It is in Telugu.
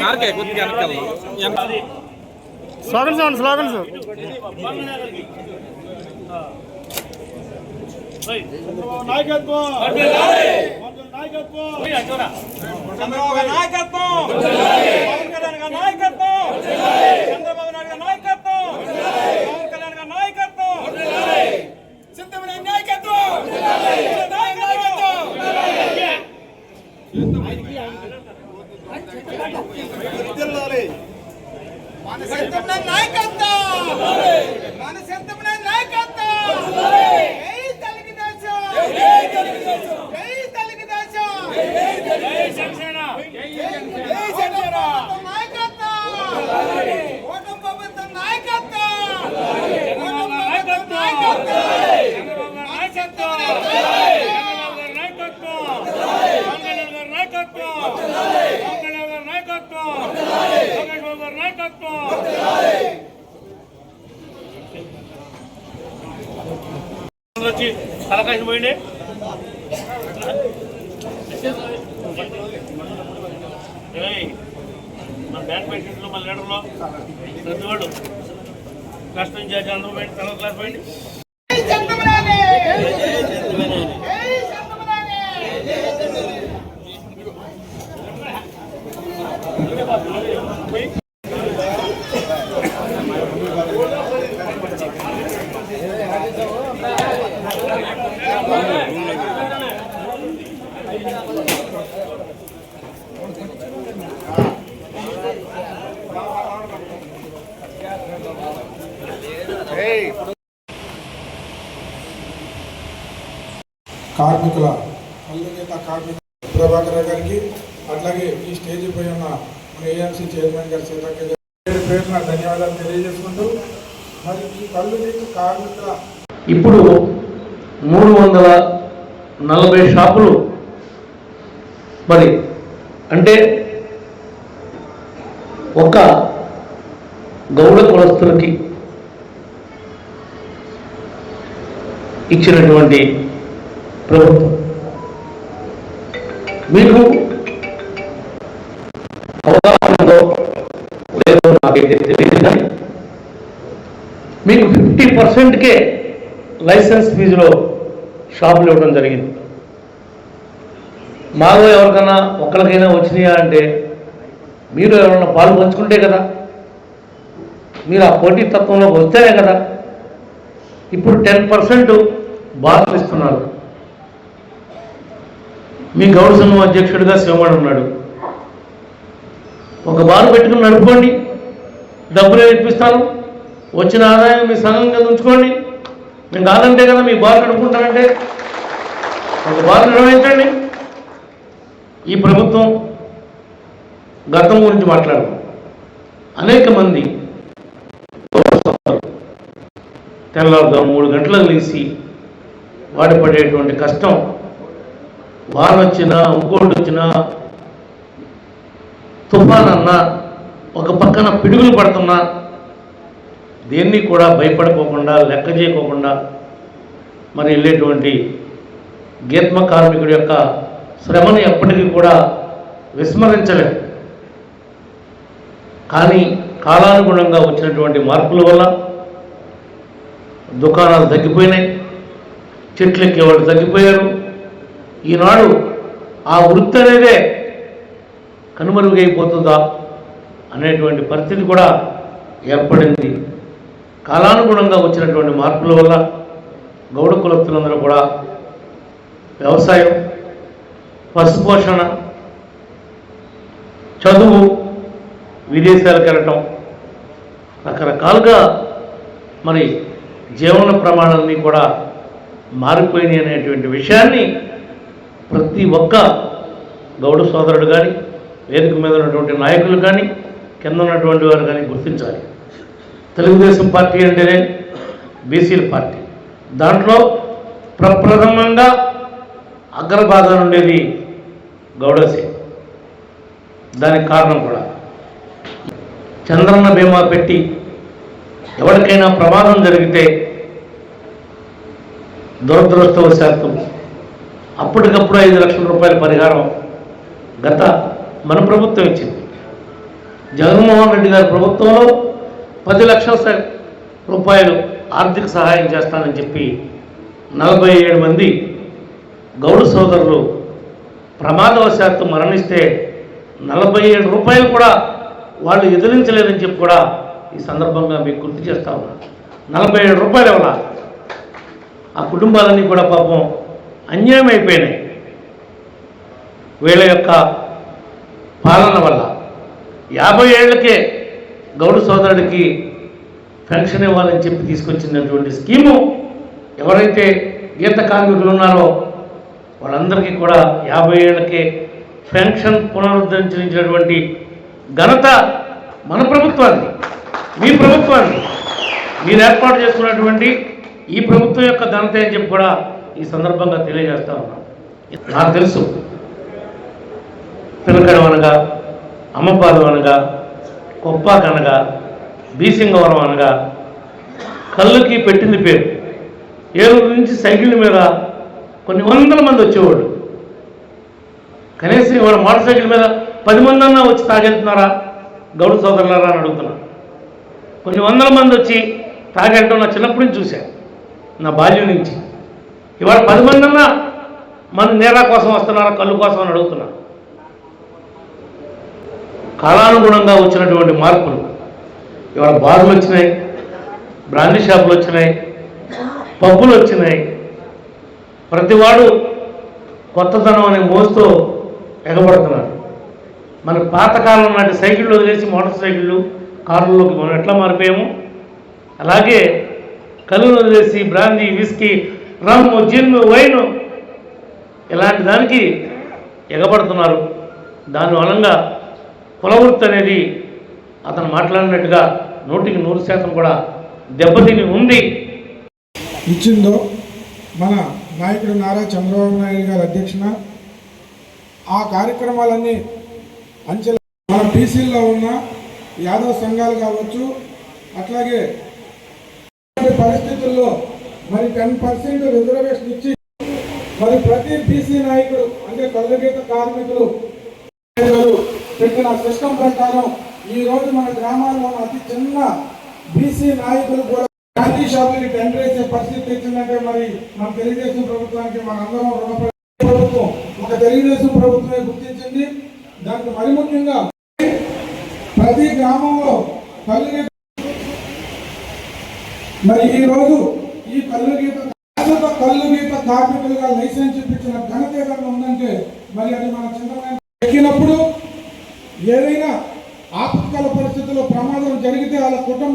కార్కే కొద్దిగా వెనకాల వెనక స్లోగన్స్ నాయకత్వం స్లోగన్స్ చంద్రబాబు నాయకత్వం పవన్ కళ్యాణ్ గారి నాయకత్వం చంద్రబాబు నాయుడు గారి నాయకత్వం పవన్ కళ్యాణ్ గారి నాయకత్వం సిద్ధమైన నాయకత్వం నాయకత్వం! మన సిద్ధమైన నాయకత్వం! మన సిద్ధమైన నాయకత్వం జై తెలుగుదేశం జై తెలుగుదేశం జై తెలుగుదేశం జై జనసేన జై జనసేన నాయకత్వం! ఓటమి ప్రభుత్వం నాయకత్వం! ఓటమి ప్రభుత్వం నాయకత్వం! వచ్చి అవకాశం పోయింది మన బ్యాంక్ పేషెంట్లో మన లీడర్లో ప్రతివాడు కష్టం చేసి అందరూ పోయింది తర్వాత క్లాస్ పోయింది జై కార్మికుల కల్లుగీత కార్మిక ప్రభాకర్ గారికి అట్లాగే ఈ స్టేజ్ పై ఉన్న మన ఏఎంసీ చైర్మన్ గారి సీతక్క గారి పేరున ధన్యవాదాలు తెలియజేసుకుంటూ మరి ఈ కల్లుగీత కార్మికుల ఇప్పుడు మూడు వందల నలభై షాపులు మరి అంటే ఒక గౌడ కులస్తులకి ఇచ్చినటువంటి ప్రభుత్వం. మీకు అవగాహనలో లేదో నాకైతే తెలియదు కానీ మీకు ఫిఫ్టీ పర్సెంట్కే లైసెన్స్ ఫీజులో షాపులు ఇవ్వడం జరిగింది. మాలో ఎవరికైనా ఒక్కరికైనా వచ్చినాయా అంటే మీరు ఎవరైనా పాలు పంచుకుంటే కదా మీరు ఆ పోటీతత్వంలోకి వస్తేనే కదా ఇప్పుడు టెన్ పర్సెంట్ బాధలు ఇస్తున్నారు. మీ గౌడ సంఘం అధ్యక్షుడిగా శివమణి ఉన్నాడు. ఒక బారు పెట్టుకుని నడుపుకోండి. డబ్బులు ఇప్పిస్తాను? వచ్చిన ఆదాయం మీ సంఘం కింద ఉంచుకోండి. మేము కాదంటే కదా మీ బారు నడుపుకుంటానంటే ఒక బారు నిర్వహించండి. ఈ ప్రభుత్వం గతం గురించి మాట్లాడదు. అనేక మంది తెల్లవారుదాం మూడు గంటలకు లేచి వాడిపడేటువంటి కష్టం వాన వచ్చినా ఇంకోటి వచ్చినా తుఫాన్ అన్నా ఒక పక్కన పిడుగులు పడుతున్నా దేన్ని కూడా భయపడిపోకుండా లెక్క చేయకోకుండా మరి వెళ్ళేటువంటి గీత్మ కార్మికుడి యొక్క శ్రమని ఎప్పటికీ కూడా విస్మరించలేదు కానీ కాలానుగుణంగా వచ్చినటువంటి మార్పుల వల్ల దుకాణాలు తగ్గిపోయినాయి చెట్లు ఎక్కేవాళ్ళు తగ్గిపోయారు. ఈనాడు ఆ వృత్తి అనేదే కనుమరుగైపోతుందా అనేటువంటి పరిస్థితి కూడా ఏర్పడింది. కాలానుగుణంగా వచ్చినటువంటి మార్పుల వల్ల గౌడ కులస్తులందరూ కూడా వ్యవసాయం పశుపోషణ చదువు విదేశాలకు వెళ్ళటం రకరకాలుగా మరి జీవన ప్రమాణాలని కూడా మారిపోయినాయి అనేటువంటి విషయాన్ని ప్రతి ఒక్క గౌడ సోదరుడు కానీ వేదిక మీద ఉన్నటువంటి నాయకులు కానీ కింద ఉన్నటువంటి వారు కానీ గుర్తించాలి. తెలుగుదేశం పార్టీ అంటేనే బీసీల పార్టీ. దాంట్లో ప్రప్రథమంగా అగ్రభాగాన్ని ఉండేది గౌడసే దానికి కారణం కూడా చంద్రన్న బీమా పెట్టి ఎవరికైనా ప్రమాదం జరిగితే దురదృష్టవశాత్తు అప్పటికప్పుడు ఐదు లక్షల రూపాయల పరిహారం గత మన ప్రభుత్వం ఇచ్చింది. జగన్మోహన్ రెడ్డి గారి ప్రభుత్వంలో పది లక్షల స- రూపాయలు ఆర్థిక సహాయం చేస్తానని చెప్పి నలభై ఏడు మంది గౌడ సోదరులు ప్రమాదవశాత్తు మరణిస్తే నలభై ఏడు రూపాయలు కూడా వాళ్ళు ఎదిరించలేదని చెప్పి కూడా ఈ సందర్భంగా మీకు గుర్తు చేస్తా ఉన్నా. నలభై ఏడు రూపాయలు ఇవ్వాల ఆ కుటుంబాలన్నీ కూడా పాపం అన్యాయం అయిపోయినాయి వీళ్ళ యొక్క పాలన వల్ల యాభై ఏళ్ళకే గౌడు సోదరుడికి పెన్షన్ ఇవ్వాలని చెప్పి తీసుకొచ్చినటువంటి స్కీము ఎవరైతే గీత కార్మికులు ఉన్నారో వాళ్ళందరికీ కూడా యాభై ఏళ్ళకే పెన్షన్ పునరుద్ధరించినటువంటి ఘనత మన ప్రభుత్వాన్ని మీ ప్రభుత్వాన్ని మీరు ఏర్పాటు చేసుకున్నటువంటి ఈ ప్రభుత్వం యొక్క ఘనత అని చెప్పి కూడా ఈ సందర్భంగా తెలియజేస్తా ఉన్నాం. నాకు తెలుసు. పిలకడం అనగా అమ్మపాదం అనగా కొప్పాక అనగా బీసింగవరం అనగా కళ్ళుకి పెట్టింది పేరు. ఏలూరు నుంచి సైకిల్ మీద కొన్ని వందల మంది వచ్చేవాడు కనీసం ఇవాళ మోటార్ సైకిల్ మీద పది మంది అన్నా వచ్చి తాగెళ్తున్నారా? గౌడు సోదరులారా అని అడుగుతున్నా. కొన్ని వందల మంది వచ్చి తాగెళ్ళడం నా చిన్నప్పటి నుంచి చూశాను నా బాల్యం నుంచి. ఇవాళ పది మంది అన్నా మన నేల కోసం వస్తున్నారా కళ్ళు కోసం అని అడుగుతున్నా కాలానుగుణంగా వచ్చినటువంటి మార్పులు ఇవాళ బార్లు వచ్చినాయి బ్రాండీ షాపులు వచ్చినాయి పబ్బులు వచ్చినాయి. ప్రతివాడు కొత్తదనం అనే మోస్తూ ఎగబడుతున్నారు. మన పాతకాలం నాటి సైకిళ్ళు వదిలేసి మోటార్ సైకిళ్ళు కార్లలోకి మనం ఎట్లా మారిపోయాము? అలాగే కళ్ళు వదిలేసి brandy whisky rum gin wine ఇలాంటి దానికి ఎగబడుతున్నారు. దాని వలంగా కులవృత్తి అనేది అతను మాట్లాడినట్టుగా నూటికి నూరు శాతం కూడా దెబ్బతిని ఉంది. ఇచ్చిందో మన నాయకుడు నారా చంద్రబాబు నాయుడు గారి అధ్యక్షన ఆ కార్యక్రమాలన్నీ అంచెల మన బీసీల్లో ఉన్న యాదవ సంఘాలు కావచ్చు అట్లాగే పరిస్థితుల్లో మరి టెన్ పర్సెంట్ రిజర్వేషన్ ఇచ్చి మరి ప్రతి బీసీ నాయకుడు అంటే కళ్ళగీత కార్మికులు పెట్టిన సిస్టమ్ ప్రకారం ఈ రోజు మన గ్రామాల్లో అతి చిన్న బీసీ నాయకులు కూడా గాంధీ షాపులకి టెండర్ వేసే పరిస్థితి తెచ్చిందంటే మరి మన తెలుగుదేశం ప్రభుత్వానికి మన అందరం రుణపడి ప్రభుత్వం ఒక తెలుగుదేశం ప్రభుత్వమే గుర్తించింది. దానికి మరి ముఖ్యంగా ప్రతి గ్రామంలో కళ్ళు మరి ఈ రోజు ఈ కళ్ళు గీత కళ్ళు గీత కార్మికులుగా లైసెన్స్ ఇప్పించిన ఘనత ఏదైనా ఉందంటే మరి అది మన చింతమైన ఎక్కినప్పుడు ఏదైనా ఆపత్కాల పరిస్థితుల్లో ప్రమాదం జరిగితే వాళ్ళ కుటుంబం